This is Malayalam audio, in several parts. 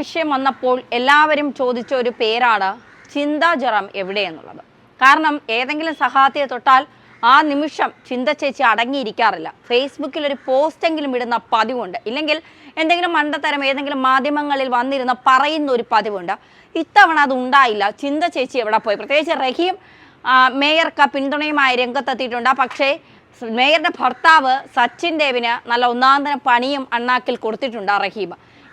വിഷയം വന്നപ്പോൾ എല്ലാവരും ചോദിച്ച ഒരു പേരാണ് ചിന്താ എവിടെ എവിടെയെന്നുള്ളത് കാരണം ഏതെങ്കിലും സഹാത്തിയെ തൊട്ടാൽ ആ നിമിഷം ചിന്ത ചേച്ചി അടങ്ങിയിരിക്കാറില്ല. ഫേസ്ബുക്കിൽ ഒരു പോസ്റ്റെങ്കിലും ഇടുന്ന പതിവുണ്ട്. ഇല്ലെങ്കിൽ എന്തെങ്കിലും മണ്ടത്തരം ഏതെങ്കിലും മാധ്യമങ്ങളിൽ വന്നിരുന്ന പറയുന്ന ഒരു പതിവുണ്ട്. ഇത്തവണ അത് ഉണ്ടായില്ല. ചിന്ത ചേച്ചി എവിടെ പോയി? പ്രത്യേകിച്ച് റഹീം മേയർക്ക് പിന്തുണയുമായി രംഗത്തെത്തിയിട്ടുണ്ട്. പക്ഷേ മേയറുടെ ഭർത്താവ് സച്ചിൻ ദേവിന് നല്ല ഒന്നാന്തരം പണിയും അണ്ണാക്കിൽ കൊടുത്തിട്ടുണ്ട് റഹീം.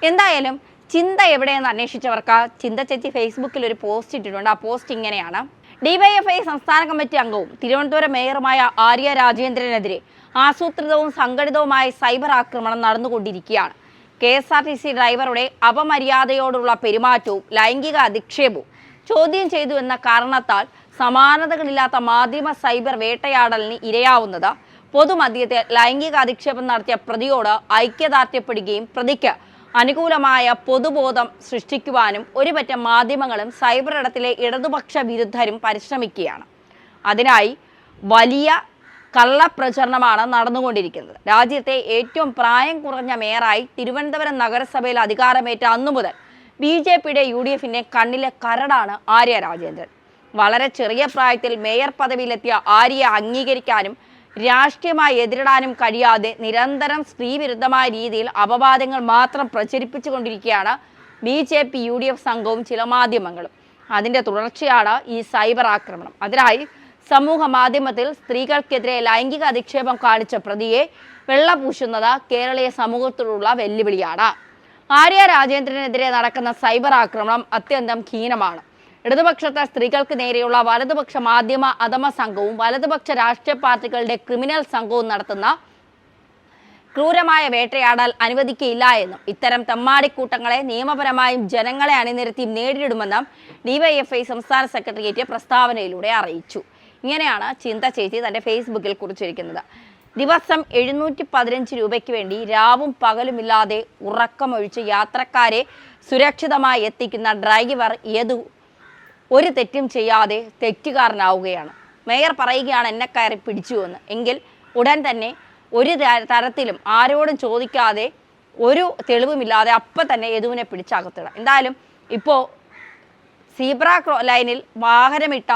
എന്തായാലും ചിന്ത എവിടെയെന്ന് അന്വേഷിച്ചവർക്ക് ചിന്ത ചേച്ചി ഫേസ്ബുക്കിൽ ഒരു പോസ്റ്റ് ഇട്ടിട്ടുണ്ട്. ആ പോസ്റ്റ് ഇങ്ങനെയാണ്. ഡിവൈഎഫ്ഐ സംസ്ഥാന കമ്മിറ്റി അംഗവും തിരുവനന്തപുരം മേയറുമായ ആര്യ രാജേന്ദ്രനെതിരെ ആസൂത്രിതവും സംഘടിതവുമായ സൈബർ ആക്രമണം നടന്നുകൊണ്ടിരിക്കുകയാണ്. K S R T C ഡ്രൈവറുടെ അപമര്യാദയോടുള്ള പെരുമാറ്റവും ലൈംഗിക അധിക്ഷേപവും ചോദ്യം ചെയ്തു എന്ന കാരണത്താൽ സമാനതകളില്ലാത്ത മാധ്യമ സൈബർ വേട്ടയാടലിന് ഇരയാവുന്നത് പൊതുമധ്യത്തിൽ ലൈംഗിക അധിക്ഷേപം നടത്തിയ പ്രതിയോട് ഐക്യദാർഢ്യപ്പെടുകയും പ്രതിക്ക് അനുകൂലമായ പൊതുബോധം സൃഷ്ടിക്കുവാനും ഒരുപറ്റം മാധ്യമങ്ങളും സൈബർ ഇടത്തിലെ ഇടതുപക്ഷ വിരുദ്ധരും പരിശ്രമിക്കുകയാണ്. അതിനായി വലിയ കള്ളപ്രചരണമാണ് നടന്നുകൊണ്ടിരിക്കുന്നത്. രാജ്യത്തെ ഏറ്റവും പ്രായം കുറഞ്ഞ മേയറായി തിരുവനന്തപുരം നഗരസഭയിൽ അധികാരമേറ്റ അന്നു മുതൽ ബി ജെ പിയുടെ യു ഡി എഫിന്റെ കണ്ണിലെ കരടാണ് ആര്യ രാജേന്ദ്രൻ. വളരെ ചെറിയ പ്രായത്തിൽ മേയർ പദവിയിലെത്തിയ ആര്യയെ അംഗീകരിക്കാനും രാഷ്ട്രീയമായി എതിരിടാനും കഴിയാതെ നിരന്തരം സ്ത്രീവിരുദ്ധമായ രീതിയിൽ അപവാദങ്ങൾ മാത്രം പ്രചരിപ്പിച്ചുകൊണ്ടിരിക്കുകയാണ് B J P U D F സംഘവും ചില മാധ്യമങ്ങളും. അതിന്റെ തുടർച്ചയാണ് ഈ സൈബർ ആക്രമണം. അതിനായി സമൂഹ മാധ്യമത്തിൽ സ്ത്രീകൾക്കെതിരെ ലൈംഗിക അധിക്ഷേപം കാണിച്ച പ്രതിയെ വെള്ളപൂശുന്നത് കേരളീയ സമൂഹത്തോടുള്ള വെല്ലുവിളിയാണ്. ആര്യ രാജേന്ദ്രനെതിരെ നടക്കുന്ന സൈബർ ആക്രമണം അത്യന്തം ഹീനമാണ് ഇടതുപക്ഷത്തെ സ്ത്രീകൾക്ക് നേരെയുള്ള വലതുപക്ഷ മാധ്യമ അധമ സംഘവും വലതുപക്ഷ രാഷ്ട്രീയ പാർട്ടികളുടെ ക്രിമിനൽ സംഘവും നടത്തുന്ന ക്രൂരമായ വേട്ടയാടൽ അനുവദിക്കില്ല എന്നും ഇത്തരം തെമ്മാടിക്കൂട്ടങ്ങളെ നിയമപരമായും ജനങ്ങളെ അണിനിരത്തി നേരിടുമെന്നും ഡിവൈഎഫ്ഐ സംസ്ഥാന സെക്രട്ടേറിയറ്റ് പ്രസ്താവനയിലൂടെ അറിയിച്ചു. ഇങ്ങനെയാണ് ചിന്ത ചേച്ചി തന്റെ ഫേസ്ബുക്കിൽ കുറിച്ചിരിക്കുന്നത്. ദിവസം എഴുന്നൂറ്റി പതിനഞ്ച് രൂപയ്ക്ക് വേണ്ടി രാവും പകലുമില്ലാതെ ഉറക്കമൊഴിച്ച് യാത്രക്കാരെ സുരക്ഷിതമായി എത്തിക്കുന്ന ഡ്രൈവർ യദു ഒരു തെറ്റും ചെയ്യാതെ തെറ്റുകാരനാവുകയാണ്. മേയർ പറയുകയാണ് എന്നെ കയറി പിടിച്ചു എന്ന്. എങ്കിൽ ഉടൻ തന്നെ ഒരു തരത്തിലും ആരോടും ചോദിക്കാതെ ഒരു തെളിവുമില്ലാതെ അപ്പം തന്നെ യദുവിനെ പിടിച്ചകത്തിടാം എന്തായാലും ഇപ്പോൾ സീബ്ര ലൈനിൽ വാഹനമിട്ട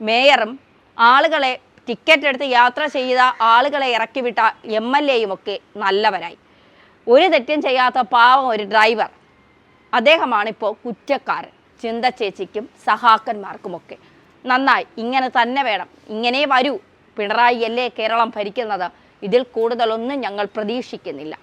മേയറും ആളുകളെ ടിക്കറ്റ് എടുത്ത് യാത്ര ചെയ്ത ആളുകളെ ഇറക്കിവിട്ട എം എൽ എയും ഒക്കെ നല്ലവരായി. ഒരു തെറ്റും ചെയ്യാത്ത പാവം ഒരു ഡ്രൈവർ. അദ്ദേഹമാണ് ഇപ്പോൾ കുറ്റക്കാരൻ. ചിന്ത ചേച്ചിക്കും സഹാക്കന്മാർക്കുമൊക്കെ. നന്നായി ഇങ്ങനെ തന്നെ വേണം. ഇങ്ങനെ വരൂ. പിണറായി അല്ലേ കേരളം ഭരിക്കുന്നത്? ഇതിൽ കൂടുതലൊന്നും ഞങ്ങൾ പ്രതീക്ഷിക്കുന്നില്ല.